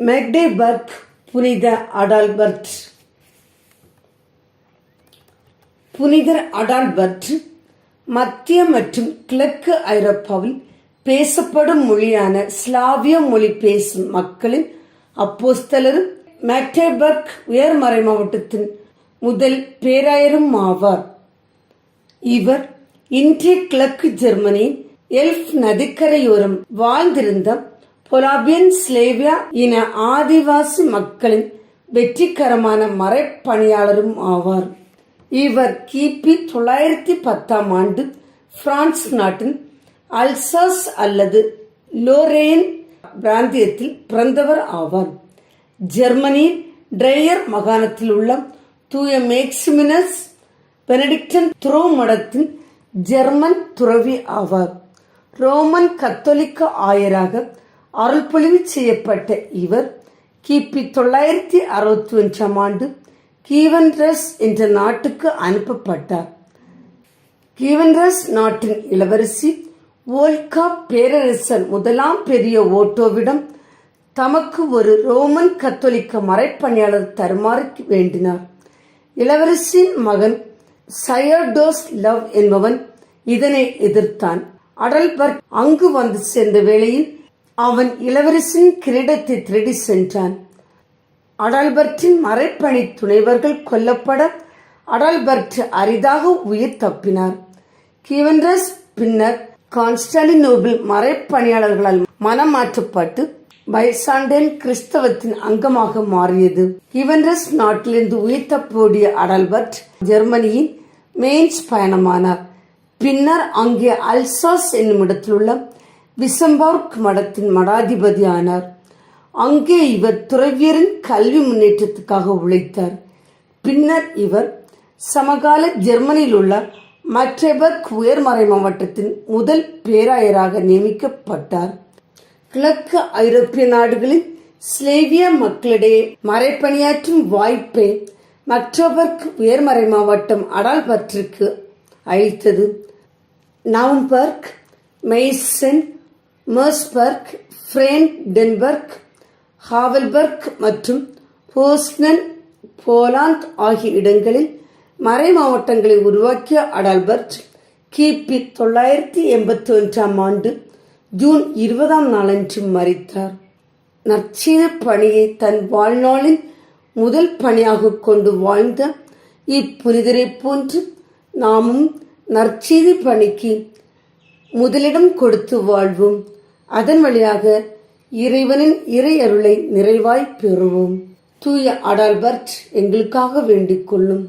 மெக்டேபர்க் புனித அடால்பர்ட் புனிதர் அடால்பர்ட் மத்திய மற்றும் கிழக்கு ஐரோப்பாவில் பேசப்படும் மொழியான ஸ்லாவிய மொழி பேசும் மக்களின் அப்போஸ்தலரும் மேக்டேபர்க் உயர்மறை மாவட்டத்தின் முதல் பேராயரும் ஆவார். இவர் இன்றைய கிழக்கு ஜெர்மனியின் எல்ஃப் நதிக்கரையோரம் வாழ்ந்திருந்த பொலாபியன் ஸ்லேவியா இன ஆதிவாசி மக்களின் வெற்றிகரமான மறைப்பணியாளரும் ஆவார். இவர் கிபி தொள்ளாயிரத்தி பத்தாம் ஆண்டு பிரான்ஸ் நாட்டின் அல்சாஸ் அல்லது லோரேன் பிராந்தியத்தில் பிறந்தவர் ஆவார். ஜெர்மனியின் ட்ரையர் மாகாணத்தில் உள்ள தூய மேக்சிமினஸ் பெனடிக்டன் துறவு மடத்தின் ஜெர்மன் துறவி ஆவார். ரோமன் கத்தோலிக்க ஆயராக அருள்பொழிவு செய்யப்பட்ட இவர் கிபி தொள்ளாயிரத்தி அறுபத்தி ஒன்றாம் ஆண்டு கீவன்ரஸ் என்ற நாட்டுக்கு அனுப்பப்பட்டார். கீவன்ரஸ் நாட்டின் இளவரசி ஓல்கா பேரரசர் முதலாம் பெரிய ஓட்டோவிடம் தமக்கு ஒரு ரோமன் கத்தோலிக்க மறைப்பணியாளர் தருமாறு வேண்டினார். இளவரசியின் மகன் சயர்டோஸ் லவ் என்பவன் இதனை எதிர்த்தான். அடல்பர்ட் அங்கு வந்து சேர்ந்த வேளையில் அவன் இளவரசின் கிரீடத்தை திருடி சென்றான். அடல்பர்ட்டின் மறைப்பணி துணைவர்கள் கொல்லப்பட அடல்பர்ட் அரிதாக உயிர் தப்பினார். கிவன்ரஸ் பின்னர் கான்ஸ்டாலினோபிள் மறைப்பணியாளர்களால் மனமாற்றப்பட்டு பைசாண்டன் கிறிஸ்தவத்தின் அங்கமாக மாறியது. இவன்ரஸ் நாட்டிலிருந்து உயிர் தப்போடிய அடல்பர்ட் ஜெர்மனியின் மெயின்ஸ் பயணமானார். பின்னர் அங்கே அல்சாஸ் என்னும் இடத்தில் உள்ள விசம்பர்க் மடத்தின் மடாதிபதி ஆனார் அங்கே இவர் துறவியரின் கல்வி முன்னேற்றத்துக்காக உழைத்தார். பின்னர் இவர் சமகால ஜெர்மனியில் உள்ள மற்றெபர்க் உயர்மறை மாவட்டத்தின் முதல் பேராயராக நியமிக்கப்பட்டார். கிழக்கு ஐரோப்பிய நாடுகளில் ஸ்லேவிய மக்களிடையே மறைப்பணியாற்றும் வாய்ப்பை மற்றவர்க்கு உயர்மறை மாவட்டம் அடால்பற்றிற்கு அளித்தது. நவம்பர்க் மெய்சன் மர்ஸ்பர்க் ஃப்ரேன் டென்பர்க் ஹாவல்பர்க் மற்றும் போஸ்னன் போலாந்து ஆகிய இடங்களில் மறை மாவட்டங்களை உருவாக்கிய அடால்பர்ட் கிபி தொள்ளாயிரத்தி எண்பத்தி ஒன்றாம் ஆண்டு ஜூன் இருபதாம் நாளன்று மறித்தார் நற்செய்தி பணியை தன் வாழ்நாளின் முதல் பணியாக கொண்டு வாழ்ந்த இப்புனிதரை போன்று நாமும் நற்செய்தி பணிக்கு முதலிடம் கொடுத்து வாழ்வோம். அதன் வழியாக இறைவனின் இறை அருளை நிறைவாய் பெறுவோம். தூய அடால்பர்ட் எங்களுக்காக வேண்டிக் கொள்ளும்.